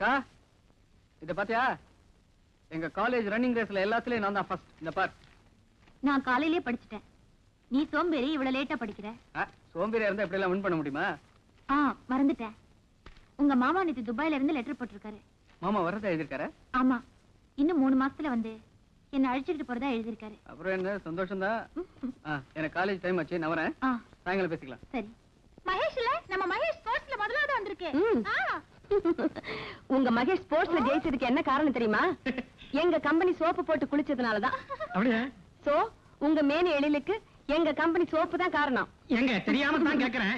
அக்கா இத பாத்தியா எங்க காலேஜ் ரன்னிங் ரேஸ்ல எல்லாத்துலயும் நான் தான் ஃபர்ஸ்ட் இந்த பார். நான் காலையிலேயே படிச்சுட்டேன். நீ சோம்பேறி இவ்வளவு லேட்டா படிக்கிற? சோம்பேறியா இருந்தா இப்படி எல்லாம் வின் பண்ண முடியுமா? ஆ மறந்துட்டேன். உங்க மாமா நேத்து துபாயில இருந்து லெட்டர் போட்டிருக்காரு. மாமா வரதா எழுதிருக்காரு ஆமா. இன்னும் மூணு மாசத்துல வந்து என்ன அழைச்சிட்டு போறதா எழுதிருக்காரு அப்புறம் என்ன சந்தோஷம் தான் எனக்கு காலேஜ் டைம் ஆச்சு நான் வரேன். சாயங்காலம் பேசிக்கலாம். சரி. மகேஷ்ல நம்ம மகேஷ் ஸ்போர்ட்ஸ்ல முதலாவது வந்திருக்கு. உங்க மகேஷ் ஸ்போர்ட்ஸ்ல ஜெயிச்சதுக்கு என்ன காரணம் தெரியுமா? எங்க கம்பெனி சோப்பு போட்டு குளிச்சதுனாலதான். அப்படியா? சோ உங்க மேனி எழிலுக்கு எங்க கம்பெனி சோப்பு தான் காரணம். எங்க தெரியாம தான் கேக்குறேன்.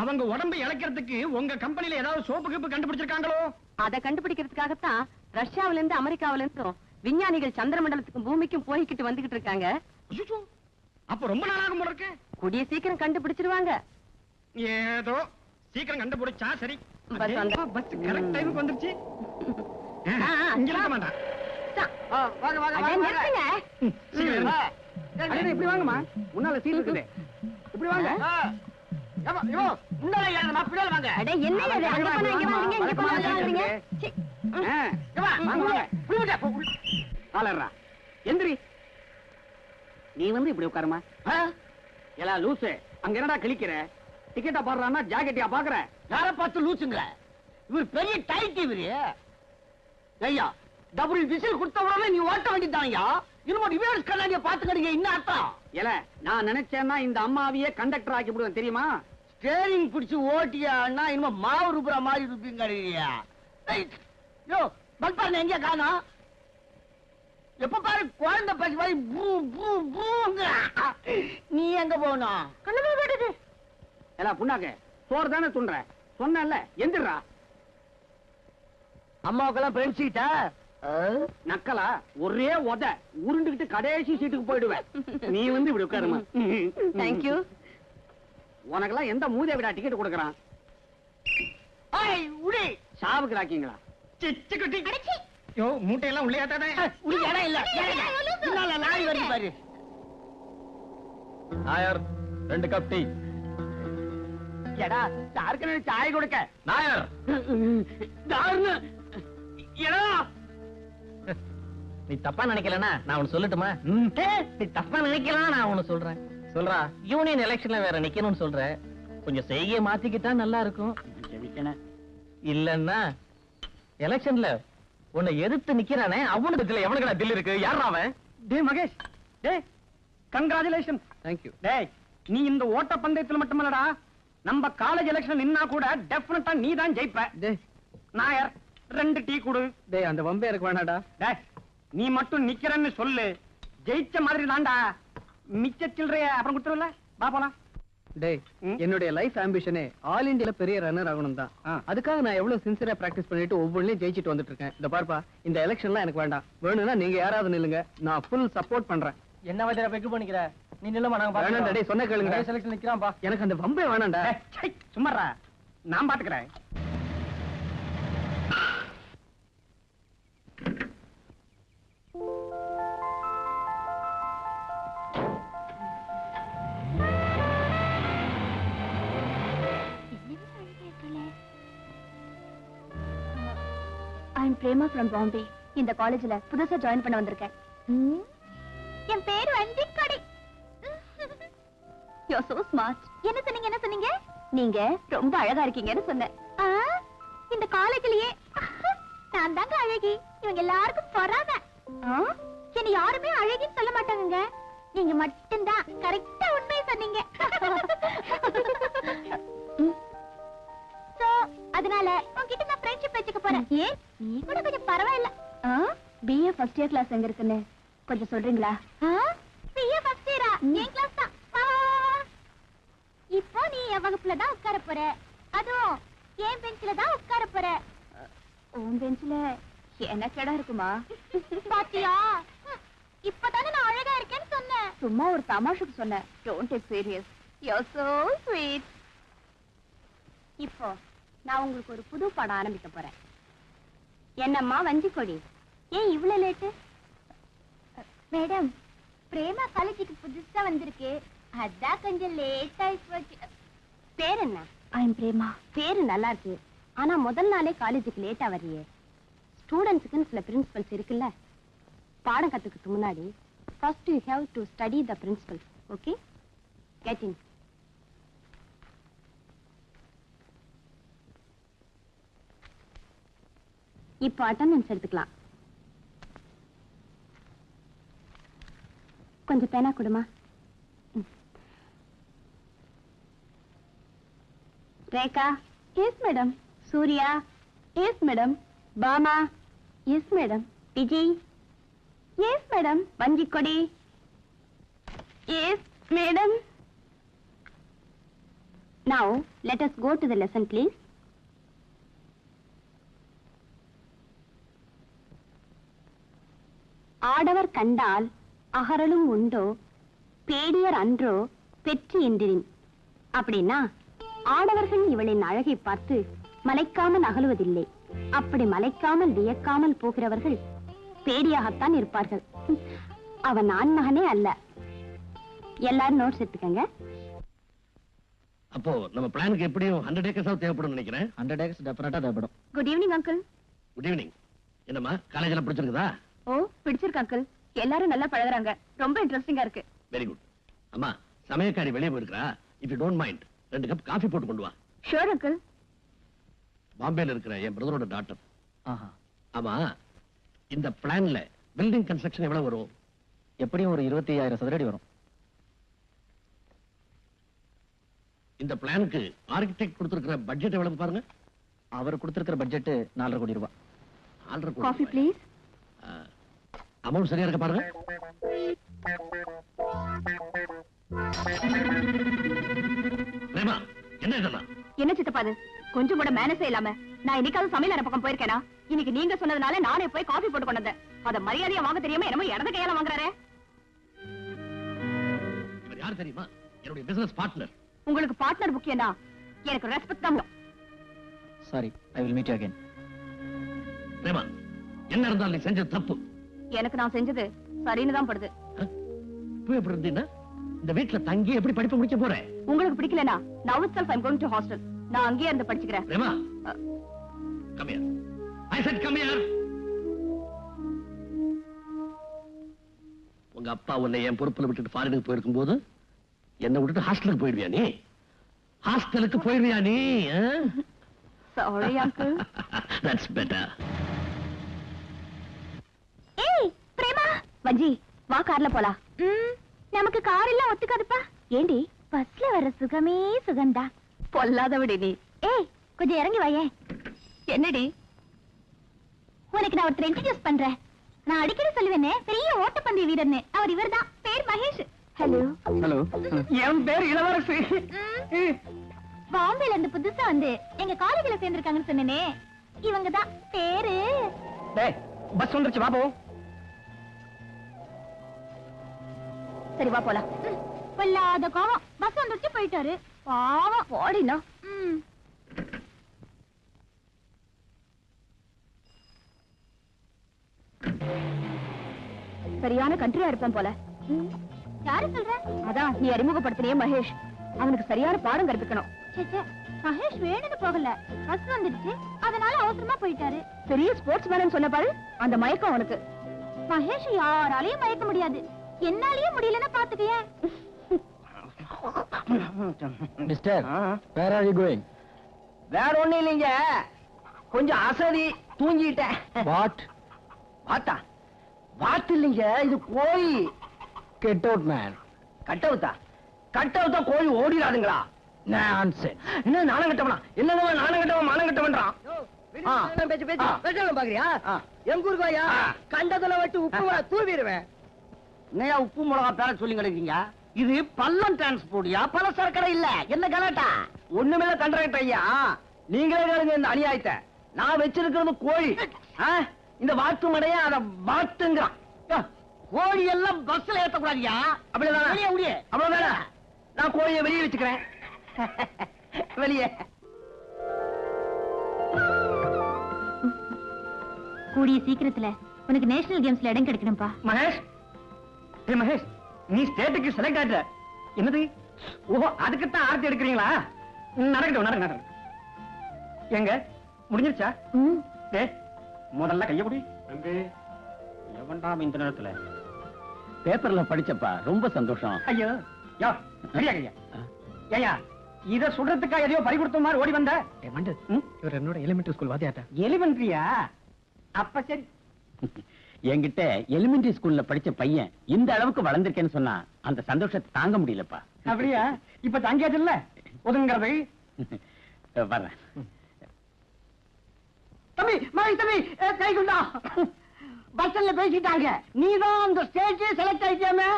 அவங்க உடம்பு இழக்கிறதுக்கு உங்க கம்பெனில ஏதாவது சோப்பு கிப்பு கண்டுபிடிச்சிருக்காங்களோ? அத கண்டுபிடிக்கிறதுக்காகத்தான் ரஷ்யாவில இருந்து அமெரிக்காவில இருந்தும் விஞ்ஞானிகள் சந்திர மண்டலத்துக்கும் பூமிக்கும் போய்கிட்டு வந்துகிட்டு இருக்காங்க. அப்ப ரொம்ப நாளாகும் போல இருக்கு. கூடிய சீக்கிரம் கண்டுபிடிச்சிருவாங்க. ஏதோ சீக்கிரம் கண்டுபிடிச்சா சரி. பஸ் கரெக்ட் டைமுக்கு வந்துருச்சு. இங்க இருக்க மாட்டான் வாங்க வாங்க இப்படி வாங்கம்மா. முன்னால சீட் இருக்குது. இப்படி வாங்க. எந்திரி. நீ வந்து இப்படி உட்காருமா எலா லூசு. அங்க என்னடா கிழிக்கிற? டிக்கெட்டா பாடுறான்னா ஜாக்கெட்டியா பாக்குற யார பார்த்து லூசுங்க இவர் பெரிய டைட் இவரு. ஐயா டபுள் விசில் கொடுத்த உடனே நீ ஓட்ட வேண்டியதான்யா இன்னும் ரிவர்ஸ் கண்ணாடிய பாத்துக்கிறீங்க என்ன அர்த்தம். ஏல நான் நினைச்சேன்னா இந்த அம்மாவையே கண்டக்டர் ஆக்கி விடுவேன் தெரியுமா? ஸ்டேரிங் பிடிச்சு ஓட்டியான்னா இன்னும் மாவு ரூபா மாதிரி இருப்பீங்க யோ பல்ப் பாருங்க எங்க காணோம் எப்ப பாரு குழந்தை பசி மாதிரி பூ பூ பூங்க நீ எங்க போகணும்? கண்ணு போடுது ஏலா புண்ணாக்கு. சோறு தானே துண்ற சொன்னல எந்திரா அம்மாவுக்கெல்லாம் பெருசிட்டா நக்கலா ஒரே உத. உருண்டுகிட்டு கடைசி சீட்டுக்கு போயிடுவேன். நீ வந்து இப்படி உட்காருமா. You. உனக்கெல்லாம் எந்த மூதே விடா டிக்கெட் கொடுக்கறான்? சாவுக்கு ராக்கிங்களா? சிச்சு குட்டி. யோ மூட்டையெல்லாம் உள்ளே ஏத்தாதே. உடி இடம் இல்ல. பின்னால லாரி வருது பாரு. நாயர் ரெண்டு கப் டீ எடா யாருக்கு சாய் கொடுக்க. நாயர். தாருன்னு எடா. நீ தப்பா நினைக்கலனா நான் உனக்கு சொல்லட்டுமா? நீ தப்பா நினைக்கலாம் நான் உனக்கு சொல்றேன். சொல்றா. யூனியன் எலெக்ஷன்ல வேற நிக்கணும்னு சொல்ற. கொஞ்சம் செய்ய மாத்திக்கிட்டா நல்லா இருக்கும். இல்லன்னா எலெக்ஷன்ல உன்னை எதிர்த்து நிக்கிறானே அவனுக்கு இதுல எவனுக்கு தில் இருக்கு? யாரா அவன்? டே மகேஷ். டே கங்க்ராச்சுலேஷன் தேங்க்யூ டேய் நீ இந்த ஓட்ட பந்தயத்துல மட்டுமல்லடா. நம்ம காலேஜ் எலெக்ஷன் நின்னா கூட டெஃபினட்டா நீ தான் ஜெயிப்ப. டேய் நாயர் ரெண்டு டீ கொடு. டேய் அந்த வம்பே எனக்கு வேணாடா. டேய் நீ மட்டும் நிக்கிறன்னு சொல்லு. ஜெயிச்ச மாதிரி தான்டா. மிச்ச சில்லறைய அப்புறம் கொடுத்துருவல வா போலாம். டேய். என்னுடைய லைஃப் ஆம்பிஷனே ஆல் இந்தியால பெரிய ரன்னர் ஆகணும் தான். அதுக்காக நான் எவ்வளவு சின்சியரா பிராக்டிஸ் பண்ணிட்டு ஒவ்வொன்றையும் ஜெயிச்சிட்டு வந்துட்டு இருக்கேன் இந்த பார்ப்பா இந்த எலெக்ஷன்லாம் எனக்கு வேண்டாம். வேணும்னா நீங்க யாராவது நில்லுங்க. நான் ஃபுல் சப்போர்ட் பண்றேன். என்ன வஜர பெக்கு பண்ணிக்கிற? நீ நில்லுமா நாங்க டேய் சொன்ன கேளுங்க செலக்ஷன் நிக்கிறான்பா எனக்கு அந்த வம்பே சை, சும்மாடா. நான் பாத்துக்கிறேன் பிரேமா ஃப்ரம் பாம்பே இந்த காலேஜ்ல புதுசா ஜாயின் பண்ண வந்திருக்கேன். You're so smart. என்ன சொன்னீங்க என்ன சொன்னீங்க? நீங்க ரொம்ப அழகா இருக்கீங்கன்னு சொன்னேன். இந்த காலேஜ்லயே நான் தாங்க அழகி. இவங்க எல்லாருக்கும் பொறாம. என்ன யாருமே அழகின்னு சொல்ல மாட்டாங்க. நீங்க மட்டும்தான் கரெக்டா உண்மையை சொன்னீங்க. ம். அதனால உங்ககிட்ட நான் ஃப்ரெண்ட்ஷிப் வச்சுக்க போறேன். ஏன் நீ கூட கொஞ்சம் பரவாயில்ல. பிஏ ஃபர்ஸ்ட் இயர் கிளாஸ் எங்க இருக்குன்னு கொஞ்சம் சொல்றீங்களா? பிஏ ஃபர்ஸ்ட் இயரா என் கிளாஸ் நீ என் வகுப்புல தான் உட்கார போற. அதுவும் என் பெஞ்சில தான் உட்கார போற. உன் பெஞ்சில எனக்கு இடம் இருக்குமா? பாத்தியா? ஹம், இப்பதானே நான் அழகா இருக்கேன்னு சொன்னேன். சும்மா ஒரு தமாஷுக்கு சொன்னேன். Don't take serious you so sweet இப்போ நான் உங்களுக்கு ஒரு புது படம் ஆரம்பிக்க போறேன். என்னம்மா வஞ்சிக்கொடி ஏன் இவ்வளவு லேட்டு மேடம் பிரேமா காலேஜுக்கு புதுசா வந்திருக்கு. அதான் கொஞ்சம் லேட் ஆகி போச்சு. பேர் என்ன ஐ எம் பிரேமா பேரு நல்லா இருக்கு ஆனா முதல் நாளே காலேஜுக்கு லேட்டா வர்றியே. ஸ்டூடெண்ட்ஸுக்குன்னு சில பிரின்சிபல்ஸ் இருக்குல்ல? பாடம் கத்துக்கிறதுக்கு முன்னாடி first you have to study the principles okay get in இப்போ அட்டெண்டன்ஸ் எடுத்துக்கலாம். கொஞ்சம் பேனா கொடுமா? Rekha yes madam Surya yes madam Bama yes madam Vijay yes madam Vanjikodi yes madam Now, let us go to the lesson, please. ஆடவர் கண்டால் அகரலும் உண்டோ பேடியர் அன்றோ பெற்று என்றின் அப்படின்னா ஆடவர்கள் இவளின் அழகை பார்த்து மலைக்காமல் அகலுவதில்லை. அப்படி மலைக்காமல் வியக்காமல் போகிறவர்கள் பேடியாகத்தான் இருப்பார்கள். அவன் ஆண் மகனே அல்ல. எல்லாரும் நோட்ஸ் எடுத்துக்கங்க. அப்போ நம்ம பிளானுக்கு எப்படியும் ஹண்ட்ரட் ஏக்கர்ஸ் தேவைப்படும் நினைக்கிறேன். ஹண்ட்ரட் ஏக்கர்ஸ் டெஃபினட்டா தேவைப்படும். Good evening uncle good evening என்னம்மா காலேஜ்ல பிடிச்சிருக்குதா? ஓ பிடிச்சிருக்கு அங்கிள் எல்லாரும் நல்லா பழகுறாங்க. ரொம்ப இன்ட்ரெஸ்டிங்கா இருக்கு. வெரி குட் அம்மா சமயக்காரி வெளியே போயிருக்கா இஃப் யூ டோன்ட் மைண்ட் ரெண்டு கப் காஃபி போட்டு கொண்டு வா. ஷூர் அங்கிள் பாம்பேல இருக்கிற என் பிரதரோட டாக்டர் ஆமா இந்த பிளான்ல பில்டிங் கன்ஸ்ட்ரக்ஷன் எவ்வளவு வரும்? எப்படியும் ஒரு இருபத்தி ஐயாயிரம் சதுரடி வரும். இந்த பிளானுக்கு ஆர்கிடெக்ட் கொடுத்திருக்கிற பட்ஜெட் எவ்வளவு பாருங்க? அவர் கொடுத்திருக்கிற பட்ஜெட் நாலரை கோடி ரூபாய். ஆல்ரெடி காஃபி ப்ளீஸ் அமௌண்ட் சரியா இருக்க பாருங்க? இது கொஞ்சம் கூட மேனஸே இல்லாம நான் இன்னைக்காவது சமையல் அறை பக்கம் போயிருக்கேனா? இன்னைக்கு நீங்க சொன்னதுனால நானே போய் காஃபி போட்டு கொண்டு வந்தேன். அத மரியாதையா வாங்க தெரியாம என்னமோ இடது கையால வாங்குறாரே. யார் தெரியுமா? என்னுடைய பிசினஸ் பார்ட்னர் உங்களுக்கு பார்ட்னர் முக்கியம்னா எனக்கு ரெஸ்பெக்ட் தான். Sorry I will meet you again Prema என்ன இருந்தாலும் நீ செஞ்சது தப்பு. எனக்கு நான் செஞ்சது சரின்னு தான் படுது. இப்போ எப்படி இருந்தீங்கன்னா இந்த வீட்டுல தங்கி எப்படி படிப்பு முடிக்க போறேன்? உங்களுக்கு பிடிக்கலனா now self I'm going to hostel நான் அங்கேயே இருந்து படிச்சுக்கிறேன். பிரேமா அஹ், come here. I said come here. உங்க அப்பா உன்னை என் பொறுப்புல விட்டுட்டு ஃபாரினுக்கு போயிருக்கும் போது என்னை விட்டுட்டு ஹாஸ்டலுக்கு போயிடுவியா நீ? ஹாஸ்டலுக்கு போயிடுவியா நீ சாரி அங்கிள் தட்ஸ் பெட்டர் ஏய் பிரேமா. வஞ்சி வா கார்ல போலாம். நமக்கு கார் எல்லாம் ஒத்துக்காதுப்பா. ஏண்டி பஸ்ல வர சுகமே சுகந்தா பொல்லாத விடு நீ. ஏய் கொஞ்சம் இறங்கி வாயே. என்னடி? உனக்கு நான் ஒருத்தர் இன்ட்ரடியூஸ் பண்றேன். நான் அடிக்கடி சொல்லுவேனே பெரிய ஓட்டப்பந்தய வீரர்னு. அவர் இவர்தான். பேர் மகேஷ். ஹலோ ஹலோ என் பேர் இளவரசு. பாம்பேல இருந்து புதுசா வந்து எங்க காலேஜ்ல சேர்ந்திருக்காங்கன்னு சொன்னேனே. இவங்க தான் பேரு? டேய் பஸ் வந்துருச்சு வா போவோம் சரி வா போலாம். பொல்லாத கோவம். பஸ் வந்துருச்சு போயிட்டாரு. பாவம் போடினா சரியான கண்ட்ரியா இருப்பான் போல. யாரு சொல்ற? அதான் நீ அறிமுகப்படுத்தினியே மகேஷ். அவனுக்கு சரியான பாடம் கற்பிக்கணும். மகேஷ் வேணும்னு போகல. பஸ் வந்துடுச்சு. அதனால அவசரமா போயிட்டாரு. பெரிய ஸ்போர்ட்ஸ் மேன் சொன்ன பாரு அந்த மயக்கம் அவனுக்கு. மகேஷ் யாராலையும் மயக்க முடியாது. என்னாலயே முடியலன்னா பாத்துக்கயே. Mister where are you going வேற ஒண்ணும் இல்லைங்க. கொஞ்சம் அசதி தூங்கிட்டேன். வாட் வாத்தா. வாத்து இல்லைங்க இது கோழி. கெட் அவுட் மேன் கட்டவுத்தா கட்டவுத்தா கோழி ஓடிடாதுங்களா என்ன நாணம் கட்டவனா? என்னங்க நாணம் கட்டவன் மானம் கட்டவன்றான்? ஆ. பேச்சு பேச்சு. பாக்குறியா? ஆ. எங்க ஊருக்கு. கண்டதுல வட்டு உப்பு தூவிடுவேன். என்னையா உப்பு மிளகா பேர சொல்லி கிடைக்கீங்க இது பள்ளம் டிரான்ஸ்போர்ட்டியா பல சரக்கடை இல்ல. என்ன கலாட்டா? ஒண்ணுமே கண்ட்ராக்ட் ஐயா. நீங்களே கேளுங்க இந்த அநியாயத்தை. நான் வச்சிருக்கிறது கோழி? இந்த வாத்து மடைய அத வாத்துங்கிறான். கோழி எல்லாம் பஸ்ல ஏத்தக்கூடாதியா? அப்படிதானே? வெளியே வெளியே அவ்வளவுதானே? நான் கோழியை வெளியே வச்சுக்கிறேன். வெளியே. கூடிய சீக்கிரத்துல உனக்கு நேஷனல் கேம்ஸ்ல இடம் கிடைக்கணும்பா. மகேஷ். மகேஷ். நீ ஸ்டேட்டுக்கு செலக்ட் ஆயிட்ட. என்னது? ஓஹோ அதுக்குத்தான் ஆர்த்தி எடுக்கிறீங்களா? நடக்கட்டும் நடக்க நடக்கட்டும். எங்க முடிஞ்சிருச்சா? ஏ முதல்ல கைய குடி தம்பி. எவன்டாம இந்த நேரத்துல? பேப்பர்ல படிச்சப்பா ரொம்ப சந்தோஷம். ஐயோ. யோ சரியா கையா இத சுடுறதுக்கா எதையோ பறி கொடுத்த மாதிரி ஓடி வந்த? மண்டு. இவர் என்னோட எலிமெண்டரி ஸ்கூல் வாத்தியாட்டா எலிமெண்ட்ரியா அப்ப சரி. என்கிட்ட எலிமெண்டரி ஸ்கூல்ல படிச்ச பையன் இந்த அளவுக்கு வளர்ந்திருக்கேன்னு சொன்னா அந்த சந்தோஷத்தை தாங்க முடியலப்பா. அப்படியா? இப்ப தங்கியாச்சு இல்ல ஒதுங்கிறது வர்றேன். தம்பி மகேஷ் தம்பி கை குண்டா. பஸ்ல பேசிட்டாங்க. நீ தான் அந்த ஸ்டேஜ் செலக்ட் ஆயிட்டாமே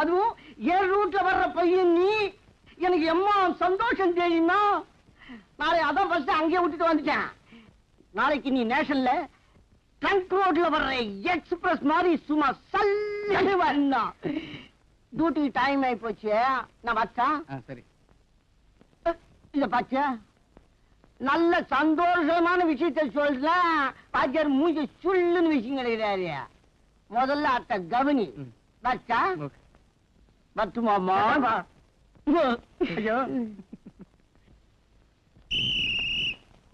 அதுவும் என் ரூட்ல வர்ற பையன் நீ. எனக்கு எம்மா சந்தோஷம் தெரியுமா நாளை அதான் ஃபர்ஸ்ட் அங்கேயே விட்டுட்டு வந்துட்டேன். நாளைக்கு நீ நேஷன்ல ட்ரங்க் ரோட்ல வர்ற எக்ஸ்பிரஸ் மாதிரி சும்மா சல்லு வரணும் டியூட்டி டைம் ஆயி போச்சு நான் வச்சா சரி. இத பாத்தியா நல்ல சந்தோஷமான விஷயத்தை சொல்றேன் பாத்தியார் மூஞ்சி சுள்ளுன்னு விஷயம் கிடைக்கிறாரு. முதல்ல அத்த கவனி. பச்சா பத்துமாமா ஐயோ.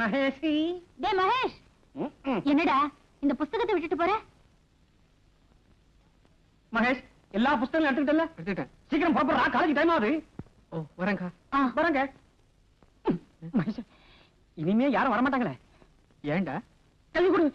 மகேஷி. டேய் மகேஷ். என்னடா? இந்த புஸ்தகத்தை விட்டுட்டு போற. மகேஷ் எல்லா புஸ்தகங்களும் எடுத்துக்கிட்டல எடுத்துட்டேன் சீக்கிரம் பாப்பா காலேஜ் டைம் ஆகுது. ஓ வரேங்க்கா ஆ, வரங்க. மகேஷ் இனிமே யாரும் வரமாட்டாங்களே. ஏன்டா கல்வி கொடு.